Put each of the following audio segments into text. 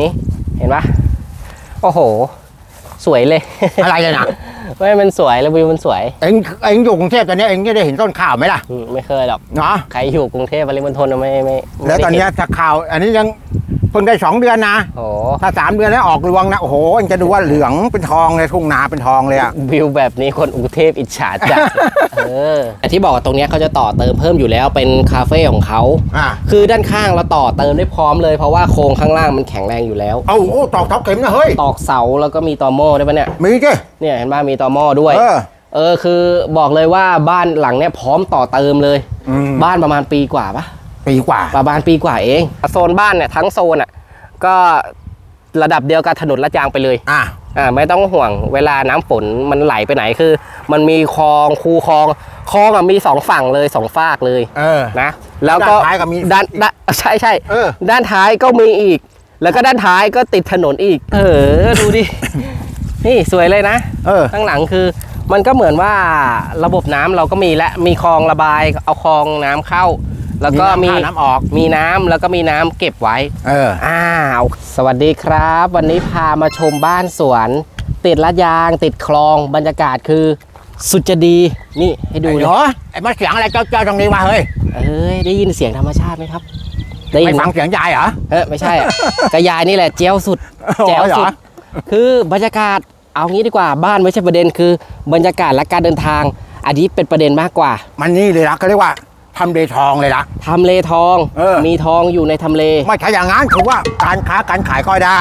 นี่เห็นปะโอ้โห สวยเลย อะไรเลยนะไม่มันสวยแล้ววิวมันสวย เอ็งเอ็งอยู่กรุงเทพตอนนี้เอ็งจะได้เห็นต้นข้าวไหมล่ะ อืมไม่เคยหรอก เนาะใครอยู่กรุงเทพปริมณฑลน่ะไม่ไม่ไม่แล้วตอนได้เนี้ยถ้าข้าว อันนี้ยังเพิ่งได้สองเดือนนะเห็นโอ้ถ้าสามเดือนแล้วออกรวงนะโอ้โหเอ็งจะดูว่าเหลืองเป็นทองเลยทุ่งนาเป็นทองเลยอะวิวแบบนี้คนกรุงเทพอิจฉาจัด เออแต่ที่บอกว่าตรงเนี้ยเขาจะต่อเติมเพิ่มอยู่แล้วเป็นคาเฟ่ของเขา อ่าคือด้านข้างเราต่อเติมได้พร้อมเลยเพราะว่าโครงข้างล่างมันแข็งแรงอยู่แล้ว เอาโอ้ตอกเสาเข็มนะเฮ้ยตอกเสาแล้วก็มีตอหม้อด้วยปะเนี่ย มีจ้ เนี่ยเห็นป่ะมีตอหม้อด้วย เออเออคือบอกเลยว่าบ้านหลังเนี้ยพร้อมต่อเติมเลย อืม บ้านประมาณปีกว่าปะ ปีกว่า ประมาณปีกว่าเอง โซนบ้านเนี่ยทั้งโซนอะก็ระดับเดียวกับถนนลาดยางไปเลยอะอ่าไม่ต้องห่วงเวลาน้ำฝนมันไหลไปไหนคือ มันมีคลองคูคลองคลองอะมีสองฝั่งเลยสองฝากเลยเออนะ แล้วก็ด้านท้ายก็มีด้านด้านใช่ใช่เออด้านท้ายก็มีอีก แล้วก็ด้านท้ายก็ติดถนนอีก เออดูดินี่สวยเลยนะเออข้างหลังคือ มันก็เหมือนว่าระบบน้ำเราก็มีและมีคลองระบายเอาคลองน้ำเข้า แล้วก็มีมีน้ำเข้าน้ำออกมีน้ำแล้วก็มีน้ำเก็บไว้ เอออ้าวสวัสดีครับ วันนี้พามาชมบ้านสวน ติดลาดยาง ติดคลองบรรยากาศคือ สุดจะดีนี่ให้ดูไอ้เลยเหรอไอ้มาเสียงอะไรเจ้าเจ้าตรงนี้มาเฮ้ยเอ้ยได้ยินเสียงธรรมชาติไหมครับได้ยิไม่นไหมฟังเสียงยายเหรอเออไม่ใช่อะกระยายนี่แหละเจียวสุดแจ๋วอ๋อเหรอสุดคือบรรยากาศเอางี้ดีกว่าบ้านไม่ใช่ประเด็นคือบรรยากาศและการเดินทาง อันนี้เป็นประเด็นมากกว่า มันนี่เลยละเขาเรียกว่า ทำเดทองเลยละทำเลทอง เออ มีทองอยู่ในทำเล ไม่ใช่อย่างนั้นคือว่าการค้าการขายก็ได้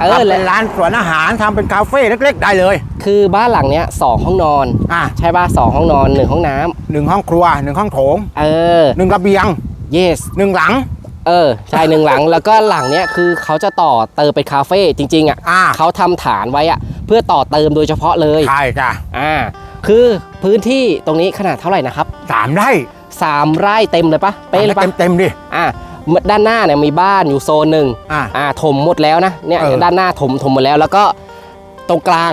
เออ ทำและเป็นร้านสวนอาหารทำเป็นคาเฟ่เล็ก ๆ ได้เลย คือบ้านหลังเนี้ยสองห้องนอน อะใช่ป่ะสองห้องนอนหนึ่งห้องน้ำหนึ่งห้องครัวหนึ่งห้องโถงเออ หนึ่งระเบียง yes หนึ่งหลัง เออใช่หนึ่งหลัง แล้วก็หลังเนี้ยคือเขาจะต่อเติมเป็นคาเฟ่จริงๆอะอ่า เขาทำฐานไว้อะเพื่อต่อเติมโดยเฉพาะเลยใช่จ้ะอ่าคือพื้นที่ตรงนี้ขนาดเท่าไหร่นะครับสามไร่ สามไร่เต็มเลยปะเป๊ะเลยปะเต็มเต็มๆดิอ่าด้านหน้าเนี่ยมีบ้านอยู่โซนหนึ่งอะอ่าถมหมดแล้วนะเนี่ยเออด้านหน้าถมถมหมดแล้วแล้วก็ตรงกลาง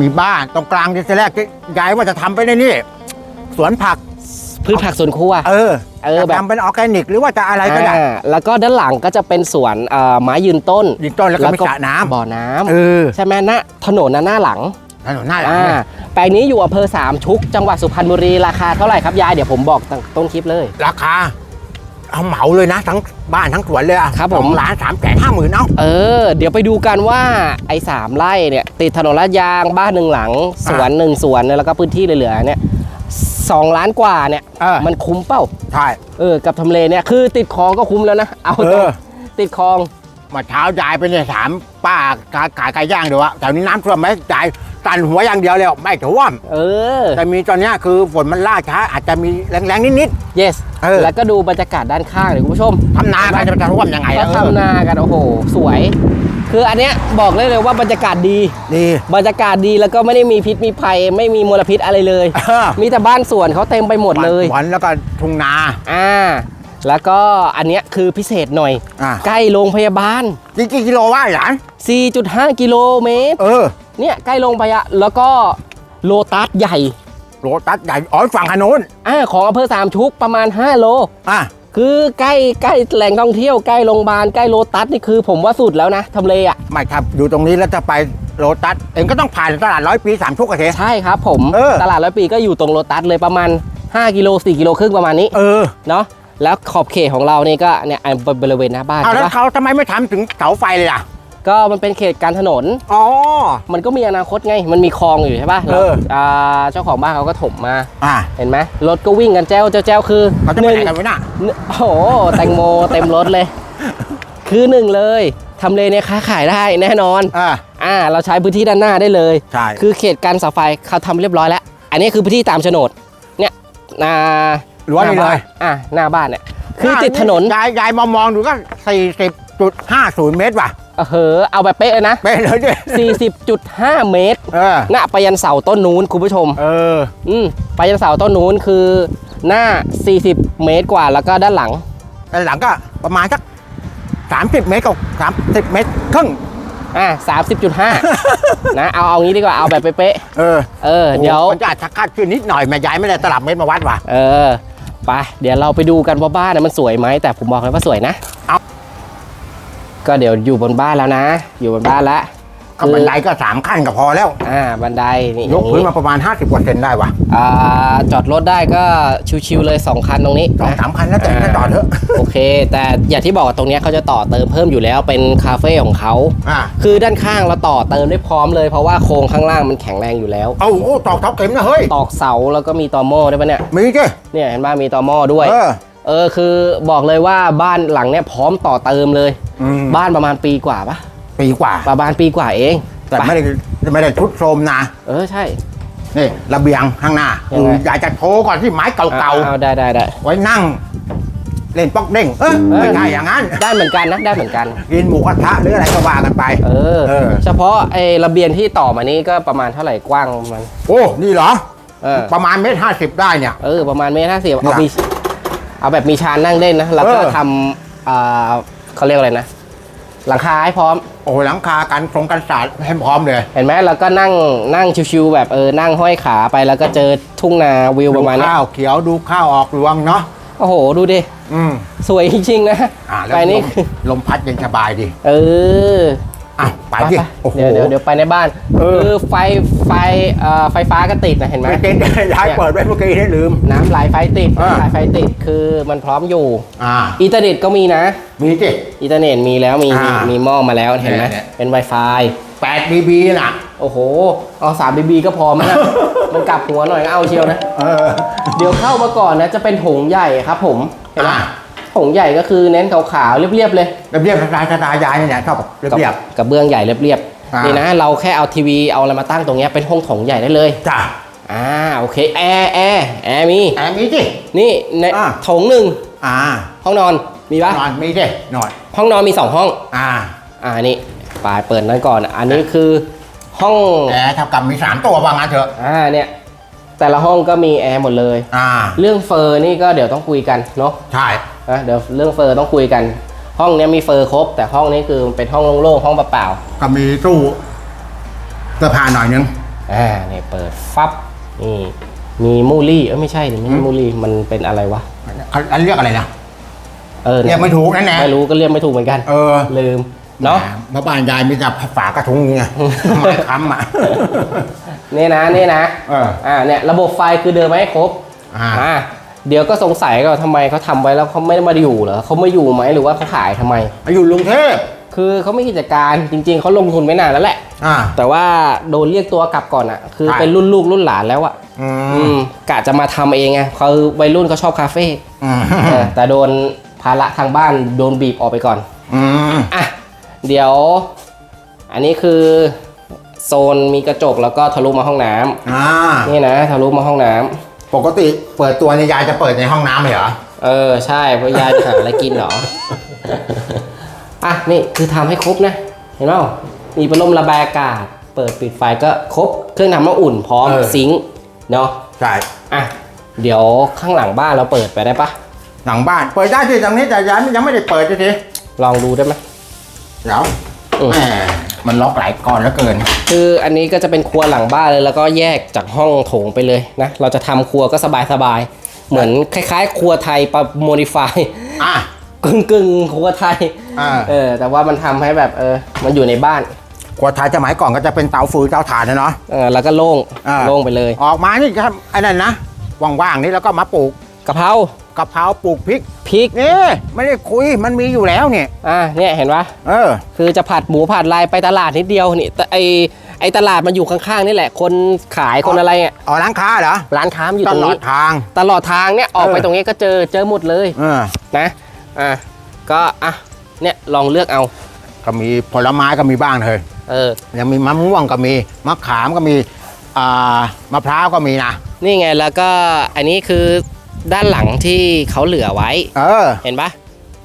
มีบ้านตรงกลางที่แรกยายว่าจะทำไปในนี่สวนผักพืชผักสวนครัว เออ เออจะแบบทำเป็นออร์แกนิก หรือว่าจะอะไรก็ได้อ่าแล้วก็ด้านหลังก็จะเป็นสวนเอ่อไม้ยืนต้นยิงต้นแล้วก็มีสระน้ำบ่อน้ำเออใช่ไหมหน้าถนนนะหน้าหลัง ถนนหน้าหลังอ่าเนี่ยแปลงนี้อยู่อำเภอสามชุก จังหวัดสุพรรณบุรีราคาเท่าไหร่ครับยายเดี๋ยวผมบอกตั้งต้นคลิปเลย ราคา เอาเหมาเลยนะ ทั้งบ้านทั้งสวนเลยอะครับผม สองล้านสามแสนห้าหมื่นเอาเออ เดี๋ยวไปดูกันว่าไอ้สามไร่เนี่ย ติดถนนลาดยางบ้านหนึ่งหลัง สวนหนึ่งสวนเนี่ยแล้วก็พื้นที่เหลือๆเนี่ยสองล้านกว่าเนี่ย เออ มันคุ้มเป้า ใช่ เออ กับทำเลเนี่ยคือติดคลองก็คุ้มแล้วนะ เอาเอตรงอ ติดคลอง มาเช้ายายไปเนี่ยถามป้าขายขายไก่ย่างเดี๋ยวว่าแถวนี้น้ำท่วมไหมยาย ตันหัวอย่างเดียวเลยไม่ท่วม เออ แต่มีตอนเนี้ยคือฝนมันล่าช้าอาจจะมีแรงๆนิด yes เออ แล้วก็ดูบรรยากาศด้านข้างเลยคุณผู้ชมๆทำนากันจะท่วมยังไงก็อะเออทำนากัน โอ้โห สวย คืออันเนี้ยบอกเลยเลยว่าบรรยากาศดี ดี บรรยากาศดีแล้วก็ไม่ได้มีพิษมีภัย ไม่มีมลพิษอะไรเลย เออ มีแต่บ้านสวนเขาเต็มไปหมดเลย หวานแล้วก็ทุ่งนา อ่า แล้วก็อันเนี้ยคือพิเศษหน่อย อะใกล้โรงพยาบาล จริงๆกิโลว่าหลาน4.5 กิโลเมตร เออเนี่ยใกล้โรงพยาบาลแล้วก็โลตัสใหญ่โรตัสใหญ่อ๋อฝั่งขนุนอ่าของอำเภอสามชุกประมาณ 5 โล อะคือใกล้ใกล้แหล่งท่องเที่ยวใกล้โรงพยาบาลใกล้โลตัสนี่คือผมว่าสุดแล้วนะทำเลอะไม่ครับอยู่ตรงนี้แล้วจะไปโรตัสเองก็ต้องผ่านตลาดร้อยปีสามชุกกะเท ใช่ครับผม เออ ตลาดร้อยปีก็อยู่ตรงโลตัสเลยประมาณ 5 กิโล 4 กิโลครึ่งประมาณนี้เออ เนาะ แล้วขอบเขตของเรานี่ก็เนี่ยอ่าบริเวณหน้าบ้านเอาแล้วใช่ปะเขาทำไมไม่ทำถึงเสาไฟเลยล่ะ ก็มันเป็นเขตการถนน อ๋อ มันก็มีอนาคตไง มันมีคลองอยู่ใช่ปะเออ แล้วาเจ้าของบ้านเขาก็ถมมา อะเห็นไหมรถก็วิ่งกันแจ้วแจ้วแจ้วคือเขาจะหไปนึ่งไหนกันวะน่ะ หนึ่งโอ้โหแตงโม เต็มรถเลย คือหนึ่งเลยทำเลเนี่ยค้าขายได้แน่นอน อะอ่า เราใช้พื้นที่ด้านหน้าได้เลย ใช่ คือเขตการเสาไฟเขาทำเรียบร้อยแล้ว อันนี้คือพื้นที่ตามโฉนด เนี่ยนา รั้วนี่เลยอ่าหน้าบ้านเนี่ยคือติดถนนยายยายมองมองดูก็สี่สิบจุดห้าศูนย์เมตรว่ะเออเหอะเอาแบบเป๊ะเลยนะไปเลยด้วย40.5เมตรเออหน้าไปยันเสาต้นนู้นคุณผู้ชม เออ อืมไปยันเสาต้นนู้นคือหน้า40เมตรกว่าแล้วก็ด้านหลังแต่หลังก็ประมาณสักสามสิบเมตรกับสามสิบเมตรครึ่งอ่า30.5นะเอาเอางี้ดีกว่าเอาแบบเป๊ะเออๆเออเดี๋ยวมันจะอาจจะคาดขึ้นนิดหน่อยแม่ยายไม่ได้ตลับเมตรมาวัดว่ะเออ ไปเดี๋ยวเราไปดูกันว่าบ้านน่ะมันสวยไหมแต่ผมบอกเลยว่าสวยนะ เอาก็เดี๋ยวอยู่บนบ้านแล้วนะ อยู่บนบ้านแล้ว ก็บันไดก็สามขั้นก็พอแล้ว อ่าบันไดนี่ยกพื้นมาประมาณ 50กว่าเซนได้วะอ่าจอดรถได้ก็ชิวๆเลย 2 คันตรงนี้สองนะสามคันแล้วแต่ถ้าจอดเถอะโอเค แต่อย่างที่บอกว่าตรงเนี้ยเขาจะต่อเติมเพิ่มอยู่แล้วเป็นคาเฟ่ของเขาอ่าคือด้านข้างเราต่อเติมได้พร้อมเลยเพราะว่าโครงข้างล่างมันแข็งแรงอยู่แล้วเอาโอ้ตอกท็อปเข็มนะเฮ้ยตอกเสาแล้วก็มีตอหม้อด้วยปะเนี่ยมีจ้เนี่ยเห็นป่ะมีตอหม้อด้วยเออเออคือบอกเลยว่าบ้านหลังเนี้ยพร้อมต่อเติมเลยอืมบ้านประมาณปีกว่าปะ ปีกว่า ประมาณปีกว่าเองแต่ปะไม่ได้ไม่ได้ทุดโทรมนะเออใช่ นี่ระเบียงข้างหน้ายังไงอยากจะโชว์ก่อนที่ไม้เก่าเอาได้ได้ได้ๆไว้นั่ง เล่นป๊อกเด้งเออเออไม่ใช่อย่างนั้น ได้เหมือนกันนะได้เหมือนกัน กินหมูกระทะหรืออะไรก็ว่ากันไป เออเออเฉพาะไอ้ระเบียงที่ต่อมานี้ก็ประมาณเท่าไหร่กว้างประมาณโอ้นี่เหรอเออประมาณเมตรห้าสิบได้เนี่ยเออประมาณเมตรห้าสิบเนี่เอายมีเอาแบบมีชานนั่งเล่นนะแล้วก็เออทำอ่าเขาเรียกอะไรนะ หลังคาให้พร้อม โอ้หลังคากันทรงกันศาสตร์ให้พร้อมเลย เห็นไหมแล้วก็นั่งนั่งชิวๆแบบเออนั่งห้อยขาไปแล้วก็เจอทุ่งนาวิวประมาณดูเนี้ยข้าวเขียวดูข้าวออกรวงเนาะโอ้โห ดูดิ อืมสวยจริงๆนะอ่าแล้วไปนี่ลมลมพัดเย็นสบายดี เอออะ ไปดิโอ้โห เดี๋ยวเดี๋ยวเดี๋ยวไปในบ้านเออ คือไฟไฟเอ่อไฟฟ้าก็ติดนะเห็นไหม ไม่เต้นย้ายเปิดไว้เมื่อกี้ให้ลืม น้ำไหลไฟติดอ่า น้ำไหลไฟติดคือมันพร้อมอยู่ อ่า อินเทอร์เน็ตก็มีนะ มีจิอินเทอร์เน็ตมีแล้วมีมีอ่ามีมีหม้อมาแล้วเห็นไหมเนี่ย เป็น Wi-Fi 8 dB น่ะ โอ้โห เอาสามบีบีก็พอมั้ยนะ มันกลับหัวหน่อยก็เอาเชียวนะ เออ เดี๋ยวเข้ามาก่อนนะจะเป็นโถงใหญ่ครับผมเห็นไหมอ่า โถงใหญ่ก็คือเน้นขาวๆเรียบๆเลยเรียบๆสไตล์สไตล์ยายเนี่ยชอบเรียบกับเบื้องใหญ่เรียบอ่าๆนี่นะเราแค่เอาทีวีเอาอะไรมาตั้งตรงเนี้ยเป็นห้องโถงใหญ่ได้เลยๆจ้ะอ่าโอเคแอร์แอร์แอร์มีแอร์มีจินี่ในอ่าโถงหนึ่งอ่าห้องนอนมีปะนอนมีจินอนห้องนอนมีสองห้องอ่าอ่านี่ปลายเปิดนั้นก่อน อันนี้คือห้องแอร์เท่ากับมีสามตัวว่างั้นเถอะอ่าเนี่ยแต่ละห้องก็มีแอร์หมดเลย อ่า เรื่องเฟอร์นี่ก็เดี๋ยวต้องคุยกันเนาะ ใช่ นะเดี๋ยวเรื่องเฟอร์ต้องคุยกัน ห้องเนี้ยมีเฟอร์ครบ แต่ห้องนี้คือเป็นห้องโล่งๆห้องเปล่าก็มีตู้เสื้อผ้าหน่อยนึงๆอ่าเนี่ยเปิดฟับนี่มีมูลี่เอ้ยไม่ใช่ดิไม่ใช่มูลี่มันเป็นอะไรวะเขาอันเรียกอะไรนะเออเรียกไม่ถูกแน่ไม่รู้ก็เรียกไม่ถูกเหมือนกันๆเออลืมเนาะเพราะบ้านยายมีแต่ฝากระทุงไงไม้ค้ำอะนี่นะนี่นะเอออ่าเนี่ยระบบไฟคือเดินมาให้ครบอ่าอ่า เดี๋ยวก็สงสัยก็ทำไมเขาทำไว้แล้วเขาไม่ได้มาอยู่เหรอเขาไม่อยู่ไหมหรือว่าเขาขายทำไม อยู่กรุงเทพคือเขาไม่กิจการจริง ๆเขาลงทุนไม่นานแล้วแหละ อ่า แต่ว่าโดนเรียกตัวกลับก่อนอะ คือใช่เป็นรุ่นลูกรุ่นหลานแล้วอะอือืมมกะจะมาทำเองไงเขาวัยรุ่นเขาชอบคาเฟ่อืมเออแต่โดนภาระทางบ้านโดนบีบออกไปก่อน อืมอะ เดี๋ยว อันนี้คือ โซนมีกระจกแล้วก็ทะลุมาห้องน้ำอ่า นี่นะทะลุมาห้องน้ำ ปกติเปิดตัวในยยายจะเปิดในห้องน้ำเลยเหรอ เออ ใช่เพราะยายจะหาอะไรกินเหรอ อะ นี่คือทำให้ครบนะ เห็นเปล่ามีพัดลมระบายอากาศ เปิดปิดไฟก็ครบ เครื่องทำน้ำอุ่นพร้อมเออ ซิงค์เนาะ ใช่ อะ เดี๋ยวข้างหลังบ้านเราเปิดไปได้ปะ หลังบ้าน เปิดได้ที่ตรงนี้แต่ยายยังไม่ได้เปิดทีลองดูได้ไหมเดี๋ยวอืม แหมมันล็อกหลายก้อนแล้วเกิน คืออันนี้ก็จะเป็นครัวหลังบ้านเลย แล้วก็แยกจากห้องโถงไปเลยนะ เราจะทำครัวก็สบายๆเหมือนคล้ายๆ ครัวไทยปรับโมดิฟาย อะ กึ่งกึ่งๆครัวไทยอ่า เออ แต่ว่ามันทำให้แบบเออ มันอยู่ในบ้านขวดไทยสมัยก่อนก็จะเป็นเตาฟืนเตาถ่านนะเนาะ เออ แล้วก็โล่ง อ่า โล่งไปเลย ออกมานี่ครับไอ้นั่นนะ ว่างๆนี่แล้วก็มาปลูก กะเพรากะเพราปลูกพริกพริกนี่ไม่ได้คุยมันมีอยู่แล้วเนี่ยอ่าเนี่ยเห็นปะเออ คือจะผัดหมูผัดลายไปตลาดนิดเดียวนี่แต่ไอไอตลาดมันอยู่ข้างๆนี่แหละ คนขายคนอะไรอะอ๋อร้านค้าเหรอร้านค้ามนอยู่ตตรงลอนี้ดทาง ตลอดทางเนี่ยออกไปเออ ตรงนี้ก็เจอเจอหมดเลยเออนะอะก็อะเนี่ยลองเลือกเอา ก็มีผลไม้ก็มีบ้างเลยเออ ยังมีมะม่วงก็มีมะขามก็มีอ่ามะพร้าวก็มีนะนี่ไงแล้วก็อันนี้คือ ด้านหลังที่เขาเหลือไว้ เออ เห็นปะ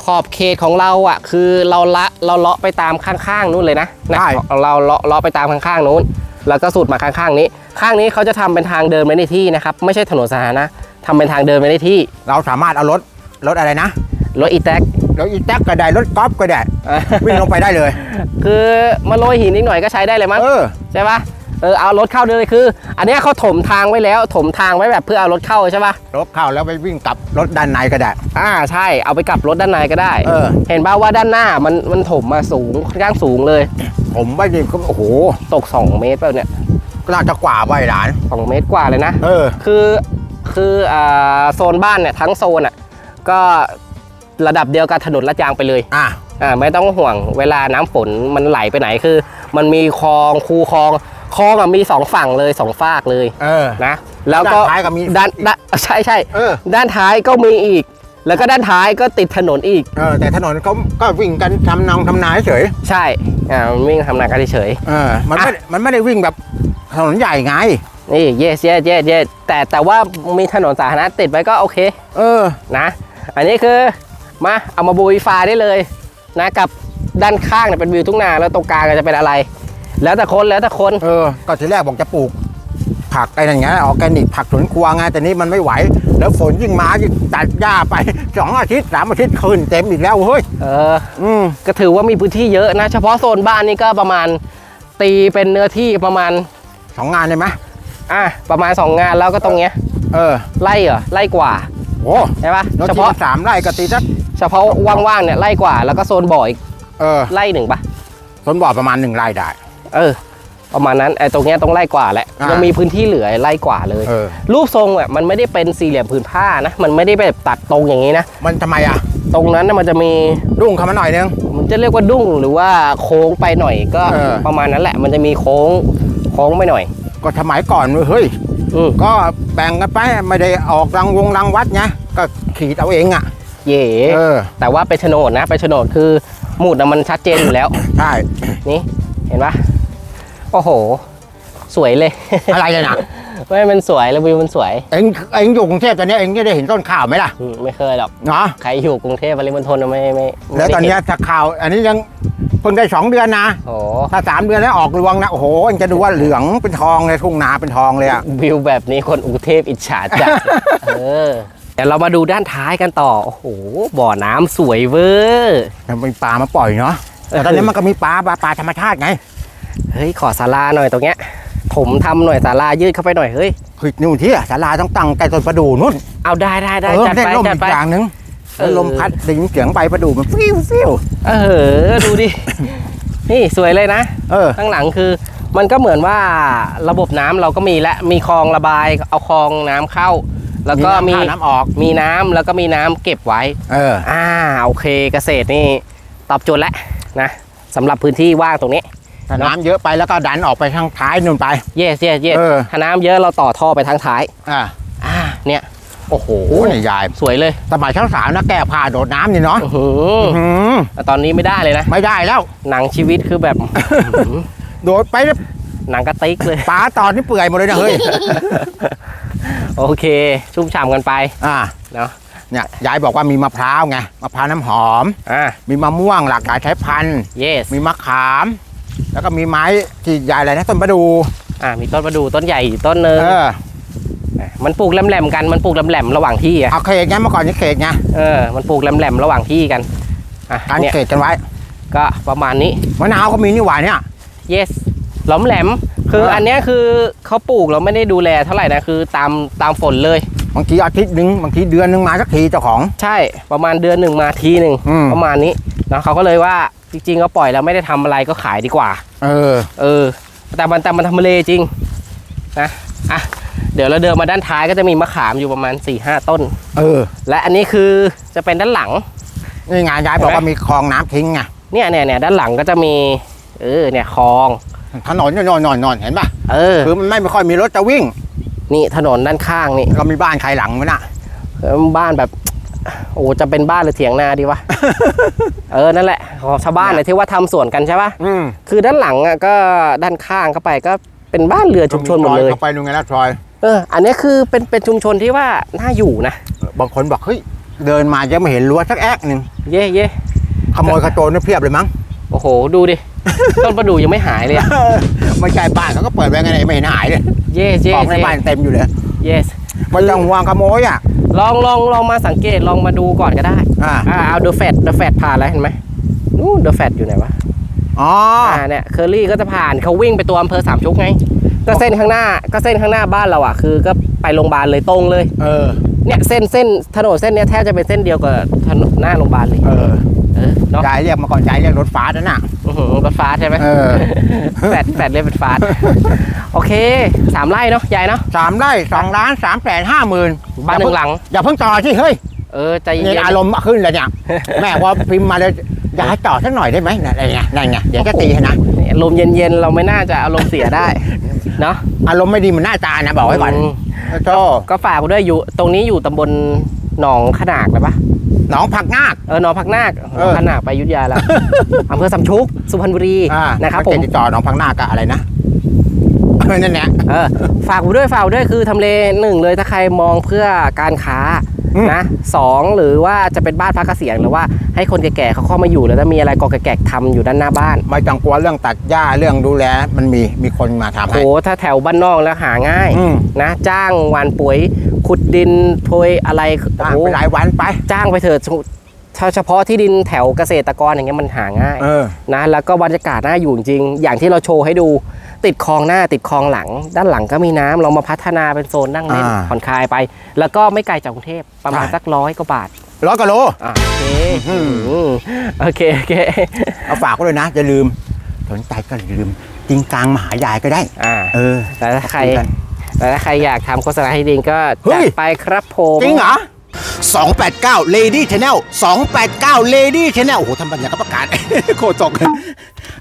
ขอบเขตของเราอะ คือเราละเราเลาะไปตามข้างๆนู้นเลยนะนะใช่ เราเลาะเลาะไปตามข้างๆนู้น แล้วก็สุดมาข้างๆนี้ ข้างนี้เขาจะทำเป็นทางเดินไปในที่นะครับ ไม่ใช่ถนนสาธารณะทำเป็นทางเดินไปในที่เราสามารถเอารถรถอะไรนะรถอีแท็ก รถอีแท็กก็ได้รถกอล์ฟก็ได้อะวิ่งลงไปได้เลย คือมาโรยหินนิดหน่อยก็ใช้ได้เลยมั้งเออ ใช่ปะ เออเอารถเข้าเลยคือ อันเนี้ยเขาถมทางไว้แล้ว ถมทางไว้แบบเพื่อเอารถเข้าใช่ปะรถเข้าแล้วไปวิ่งกลับรถด้านในก็ได้ อ่าใช่เอาไปกลับรถด้านในก็ได้เออ เห็นป่าว่าด้านหน้ามันมันถมมาสูงค่อนข้างสูงเลย ผมไม่นี่ก็โอ้โหตก 2 เมตรเปล่าเนี่ยก็น่าจะกว่าไว้หลาน 2เมตรกว่าเลยนะ เออ คือคืออ่าโซนบ้านเนี่ยทั้งโซนอะก็ระดับเดียวกับถนนลาดยางไปเลย อะอ่าไม่ต้องห่วงเวลาน้ำฝนมันไหลไปไหนคือ มันมีคลองคูคลอง คลองอะมีสองฝั่งเลยสองฝากเลยเออ นะ แล้วก็ด้านท้ายก็มีด้านด้านใช่ใช่เออ ด้านท้ายก็มีอีก แล้วก็ด้านท้ายก็ติดถนนอีก เออแต่ถนนเขาก็วิ่งกันทำนองทำนาเฉยใช่อ่ามันวิ่งทำนากันเฉย เออมันไม่มันไม่ได้วิ่งแบบถนนใหญ่ไง ๆนี่เยสเยสเยสเยสแต่แต่ว่ามีถนนสาธารณะติดไว้ก็โอเค เออ นะ อันนี้คือมาเอามาบูวิฟาได้เลยนะกับด้านข้างเนี่ยเป็นวิวทุ่งนาแล้วตรงกลางก็จะเป็นอะไร แล้วแต่คนแล้วแต่คน เออก็ทีแรกบอกจะปลูก ผักไอ้นั่นไงออร์แกนิกผักสวนครัวไงแต่นี่มันไม่ไหว แล้วฝนยิ่งมายิ่งตัดหญ้าไปสองอาทิตย์สามอาทิตย์คืนเต็มอีกแล้วเฮ้ยเออ อืมก็ถือว่ามีพื้นที่เยอะนะ เฉพาะโซนบ้านนี่ก็ประมาณ ตีเป็นเนื้อที่ประมาณสองงานได้ไหมอะประมาณ 2 งานแล้วก็ตรงเนี้ยเออไล่เหรอไล่กว่าโอ้ใช่ปะเนื้อเฉที่พาะสามไร่ก็ตีสักเฉพาะว่างๆเนี่ยไล่กว่าแล้วก็โซนบ่ออีกเออไล่หนึ่งปะ สวนบ่อประมาณหนึ่งไร่ได้ เออ ประมาณนั้นไอ้ตรงเนี้ยต้องไล่กว่าแหละอ่ายัยังมีพื้นที่เหลือไล่กว่าเลย เออ รูปทรงอะมันไม่ได้เป็นสี่เหลี่ยมผืนผ้านะมันไม่ได้แบบตัดตรงอย่างนี้นะมันทำไมอะตรงนั้นน่ะมันจะมีรุ่งเข้ามาหน่อยนึง มันจะเรียกว่าดุ้งหรือว่าโค้งไปหน่อยก็เออ ประมาณนั้นแหละ มันจะมีโค้งโค้งไปหน่อย ก็สมัยก่อนเฮ้ย อืมก็แบ่งกันไปไม่ได้ออกรังวงรังวัดไงก็ขีดเอาเองอะ เย่เออ แต่ว่าเป็นโฉนดนะเป็นโฉนดคือหมุดนะมันชัดเจนอยู่แล้ว ใช่ นี่เห็นปะ โอ้โห สวยเลย อะไรเนี่ยนะไม่มันสวยแล้ววิวมันสวย เอ็งเอ็งอยู่กรุงเทพตอนนี้เอ็งจะได้เห็นต้นข้าวไหมล่ะอืมไม่เคยหรอก เนาะใครอยู่กรุงเทพปริมณฑลน่ะไม่ไม่ไม่แล้วตอนเนี้ยได้เห็ถ้าข่าว อันนี้ยังเพิ่งได้สองเดือนนะ โอ้ถ้าสามเดือนแล้วออกรวงนะโอ้โหเอ็งจะดูว่าเหลืองเป็นทองเลยทุ่งนาเป็นทองเลยอะวิวแบบนี้คนกรุงเทพอิจฉาจัด เออเดี๋ยวเรามาดูด้านท้ายกันต่อ โอ้โห บ่อน้ำสวยเวอร์มันเป็นปลามาปล่อยเนาะแต่ตอนนี้มันก็มีปลาปลาปลาธรรมชาติไง เฮ้ยขอศาลาหน่อยตรงเนี้ยผมทำหน่อยศาลายืดเข้าไปหน่อยเฮ้ยเฮ้ยนู่นที่อะศาลาต้องตั้งใกล้ต้นประดู่นู่นเอาได้ได้ได้เออจัดได้ไปร่มจัดอีไป กอย่างหนึ่งเออแล้วลมพัดได้ยินเสียงใบประดู่มันฟิวฟิวเออดูดิ นี่สวยเลยนะ เออ ข้างหลังคือมันก็เหมือนว่าระบบน้ำเราก็มีและมีคลองระบายเอาคลองน้ำเข้า แล้วก็มีน้ำเข้าน้ำออก มีน้ำแล้วก็มีน้ำเก็บไว้ เออ อ่าโอเคเกษตรนี่ตอบโจทย์แล้วนะสำหรับพื้นที่ว่างตรงนี้ ถ้าน้ำเยอะไปแล้วก็ดันออกไปทางท้ายนู่นไป เยสเยสเยสเออ ถ้าน้ำเยอะเราต่อท่อไปทางท้าย อ่าอ่า เนี่ย โอ้โหโอ้ยยาย สวยเลยสมัยเช้าสาวนะแก้ผ้าโดดน้ำนี่เนาะอื้อหืออื้อหือแต่ตอนนี้ไม่ได้เลยนะ ไม่ได้แล้ว หนังชีวิตคือแบบอื้อหือโดดไปแล้วหนังกระติกเลย ปลาตอนนี้เปื่อยหมดเลยนะเฮ้ย โอเค ชุ่มฉ่ำกันไป อ่าเนาะ เนี่ยยายบอกว่ามีมะพร้าวไงมะพร้าวน้ำหอม อ่า มีมะม่วงหลากหลายสายพันธุ์เยสมีมะขาม แล้วก็มีไม้ที่ยายอะไรนะต้นประดูอ่ามีต้นประดู่ต้นใหญ่อยู่ต้นหนึงเออมันปลูกแหลมๆกันมันปลูกแหลมๆระหว่างที่อะเอาเขตไงเมื่อก่อนนี่เขตไงเออมันปลูกแหลมๆระหว่างที่กันอะการเนี่ยเขตกันไว้ก็ประมาณนี้ มะนาวก็มีนี่หว่าเนี่ย yes หล้อมแหลม คือเอออั อันเนี้ยคือเขาปลูกเราไม่ได้ดูแลเท่าไหร่นะคือตามตามฝนเลย บางทีอาทิตย์หนึ่งบางทีเดือนหนึ่งมาสักทีเจ้าของ ใช่ประมาณเดือนหนึ่งมาทีหนึ่งอืม ประมาณนี้นะเขาก็เลยว่าจริงๆก็ปล่อยแล้วไม่ได้ทำอะไรก็ขายดีกว่า เออ เออ แต่มันแต่มันทำเลจริงนะอะเดี๋ยวเราเดินมาด้านท้ายก็จะมีมะขามอยู่ประมาณ4ี่ห้าต้น เออและอันนี้คือจะเป็นด้านหลัง นี่ไงยายบอกว่ามีคลองน้ำทิ้งไงเนี่ยเนี่ยเนี่ยด้านหลังก็จะมีเออเนี่ยคลอง ถนนนอนนอนนอนเห็นป่ะเออ คือมันไม่ไม่ค่อยมีรถจะวิ่ง นี่ถนนด้านข้างนี่เรามีบ้านใครหลังมั้ยน่ะเออบ้านแบบ โอ้จะเป็นบ้านหรือเถียงนาดีวะ เออนั่นแหละของชาวบ้านเนี่ยที่ว่าทำสวนกันใช่ปะอืมคือด้านหลังอะก็ด้านข้างเข้าไปก็เป็นบ้านเรือชุมชนหมดเลย เข้าไปดูไงแล้วทรอย เออ อันนี้คือเป็นเป็นชุมชนที่ว่าน่าอยู่นะบางคนบอกเฮ้ยเดินมายังไม่เห็นรั้วสักแอกหนึ่งเย่เย่ขโมยขโจรนี่เพียบเลยมั้งโอ้โห ดูดิ ต้นประดู่ยังไม่หายเลยอะ ไม่ใช่บ้านเขาก็เปิดไว้ไงไม่เห็นหายเลยเย่เย่ของในเย่บ้านเต็มอยู่เลยเย่ไม่ต้องห่วงขโมยอะ ลองลองลองมาสังเกตลองมาดูก่อนก็ได้ อ่า อ่าเอาเดอะแฟดเดอะแฟดผ่านแล้วเห็นไหมนู่นเดอะแฟดอยู่ไหนวะ อ๋อ อ่าเนี่ยเคอรี่ก็จะผ่านเขาวิ่งไปตัวอำเภอสามชุกไงก็เส้นข้างหน้าก็เส้นข้างหน้าบ้านเราอะ คือก็ไปโรงพยาบาลเลยตรงเลย เออ เนี่ยเส้นเส้นถนนเส้นเนี้ยแทบจะเป็นเส้นเดียวกับถนนหน้าโรงพยาบาลเลยเออเออเนาะยายเรียกมาก่อนยายเรียกรถฟ้านั่นน่ะอื้อหือ รถฟ้าใช่ไหมเออ แปดแปดเรียกเป็นฟ้าโอเคสามไร่เนาะยายเนาะสามไร่สองล้านสามแสนห้าหมื่นบ้านหนึ่งหลัง อย่าเพิ่งต่อที่เฮ้ยเออใจเย็เนี่ยนอารมณ์ขึ้นเลยเนี่ยแม่พอพิมพ์มาเลยอยากให้ต่อสักหน่อยได้ไหมนั่นไงนั่นไงเดี๋ยวจะตีให้นะๆลมเย็นๆเราไม่น่าจะอารมณ์เสียได้เนาะอารมณ์ไม่ดีเหมันหน้าตานะบอกไว้ก่อนมโธ่ก็ฝากไว้ด้วยอยู่ ตรงนี้อยู่ตำบลหนองขนากเลยปะ หนองผักนาคเออหนองพักนาคหนเอองอขนากไปอยุทธยาแล้ว อำเภอสำชุก สุพรรณบุรีอ่านะครับแล้วผแกมติดต่อหนองผักนาคกับอะไรนะเออนั่นแหละ เออฝากไว้ด้วยฝากไว้ด้วยคือทำเลหนึ่งเลยถ้าใครมองเพื่อการค้าอืม นะสองหรือว่าจะเป็นบ้านพักเกษียณหรือว่าให้คนแก่ๆเขาเข้ามาอยู่แล้วถ้ามีอะไรกอแก่ๆทำอยู่ด้านหน้าบ้านไม่ต้องกลัวเรื่องตัดหญ้าเรื่องดูแลมันมีมีคนมาทำโหให้ ถ้าแถวบ้านนอกแล้วหาง่ายอืม นะจ้างหวานปุ๋ยขุดดินโพยอะไรโอ้จ้างโหไปรายวันไป จ้างไปเถิดถ้าเฉพาะที่ดินแถวเกษตรกรอย่างเงี้ยมันหาง่าย เออ นะแล้วก็บรรยากาศน่าอยู่จริงๆอย่างที่เราโชว์ให้ดู ติดคลองหน้าติดคลองหลัง ด้านหลังก็มีน้ำเรามาพัฒนาเป็นโซนนั่งเล่นอ่าผ่อนคลายไป แล้วก็ไม่ไกลจากกรุงเทพประมาณใช่ สักร้อยกว่าบาทร้อยกิโล อะโอเคอืมอืมโอเคโอเคเอาฝากไว้เลยนะอย่าลืมสนใจก็อย่าลืมจริงกลางมาหายายก็ได้ อ่า เออแต่ถ้าใครคุยกัน แต่ถ้าใครอยากทำโฆษณาให้ดิงก็เฮ้จัยดไปครับผม จริงเหรอ 289 Lady Channel 289 Lady Channel โอ้โหทำปัญญาก็ประกาศ โคตรจก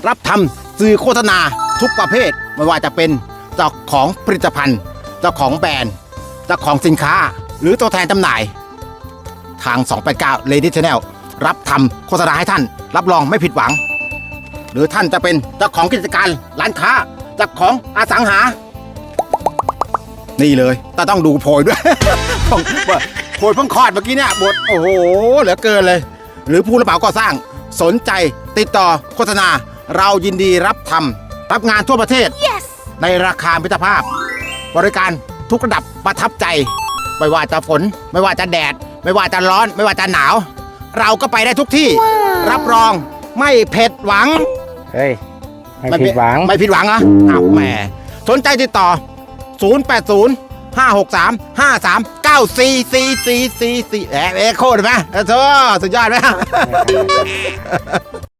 รับทำสื่อโฆษณา ทุกประเภทไม่ว่าจะเป็นเจ้าของผลิตภัณฑ์ เจ้าของแบรนด์ เจ้าของสินค้า หรือตัวแทนจำหน่าย ทาง 289 Lady Channel รับทำโฆษณาให้ท่าน รับรองไม่ผิดหวัง หรือท่านจะเป็นเจ้าของกิจการร้านค้าเจ้าของอสังหา นี่เลยแต่ต้องดูโพยด้วยโพยเพิ่งคลอดเมื่อกี้เนี่ยบทโอ้โหเหลือเกินเลย หรือผู้รับเหมาก่อสร้างสนใจติดต่อโฆษณา เรายินดีรับทำ รับงานทั่วประเทศในราคามิตรภาพ บริการทุกระดับประทับใจ ไม่ว่าจะฝน ไม่ว่าจะแดด ไม่ว่าจะร้อน ไม่ว่าจะหนาว เราก็ไปได้ทุกที่ รับรองไม่เผ็ดหวัง เฮ้ย ไม่ผิดหวัง ไม่ผิดหวังเหรออ้าวแหมสนใจติดต่อ 080 563 53 94 4444แหมเอ็กโคดไหมเออโธ่สุดยอดไหม